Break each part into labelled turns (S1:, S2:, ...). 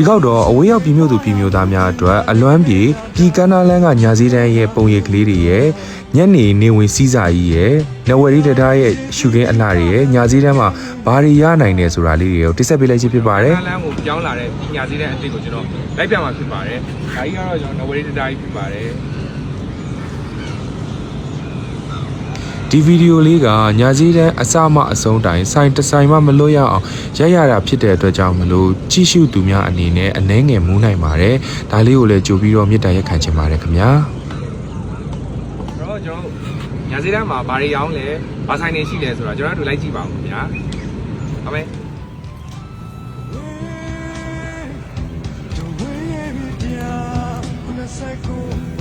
S1: ဒီကောက်တော့အဝေးရောက်ပြည်မြို့သူပြည်မြို့သားများအတွက်အလွမ်းပြေပြည်ကန်းနာလန်းကညာစည်းတန်းရဲ့ပုံရိပ်ကလေးတွေရဲ့ညနေနေဝင်စည်းစာကြီးရဲ့နဝရီတတားရဲ့ရှုခင်းအလှတွေရဲ့ညာစည်းတန်းမှာဘာတွေရနိုင်တယ်ဆိုတာလေးတွေကိုတိဆက်ပေးလိုက်ခြင်းဖြစ်ပါတယ်
S2: လမ်းကိုပြောင်းလာတဲ့ပညာစည်းတဲ့အစ်စ်ကိုကျွန်တော်လိုက်ပြမှာဖြစ်ပါတယ်။ဒါကြီးကတော့ကျွန်တော်နဝရီတတားကြီးဖြစ်ပါတယ်
S1: ဒီဗီဒီယိုလေးကညာစည်းတန်းအစမှအဆုံးတိုင်ဆိုင်တစ်ဆိုင်မှမလွတ်ရအောင်ရိုက်ရတာဖြစ်တဲ့အတွက်ကြောင့်မလို့ကြည့်ရှုသူများအနေနဲ့အနှဲငယ်မူးနိုင်ပါတယ်ဒါလေးကိုလည်းကြိုပြီးတော့မေတ္တာရက်ခံချင်ပါတယ်ခင်ဗျာ။
S2: အဲ့တော့ကျွန်တော်ညာစည်းတန်းမှာဘာတွေရောင်းလဲဘာဆိုင်နေရှိလဲဆိုတာကျွန်တော်တို့လိုက်ကြည့်ပါဦးခင်ဗျာ။ဟုတ်မယ်။
S3: Inside my dream,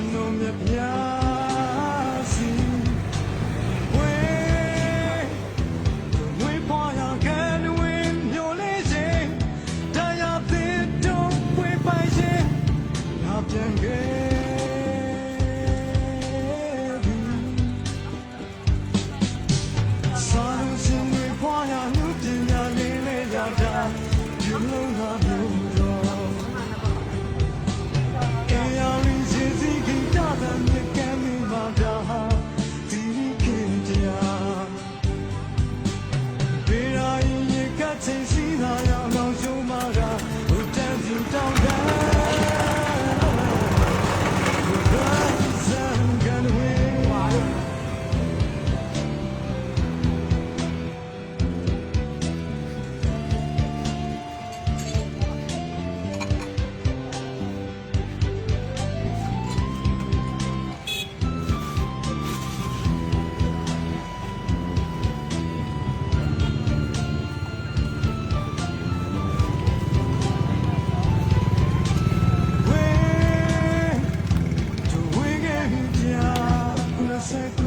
S3: you. တော်ဝေ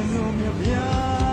S3: င်းဆိုရ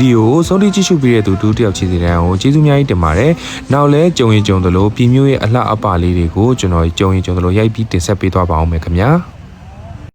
S1: ဒီယိုကိုဆုံးဖြတ်ကြည့်ရှုပေးတဲ့သူတူတယောက်ချီစီတန်းကိုကျေးဇူးအများကြီးတင်ပါတယ်နောက်လဲကြုံရင်ကြုံသလိုပြည်မျိုးရဲ့အလှအပလေးတွေကိုကျွန်တော်ကြုံရင်ကြုံသလိုရိုက်ပြီးတင်ဆက်ပေးသွားပါအောင်မယ်ခင်ဗျာ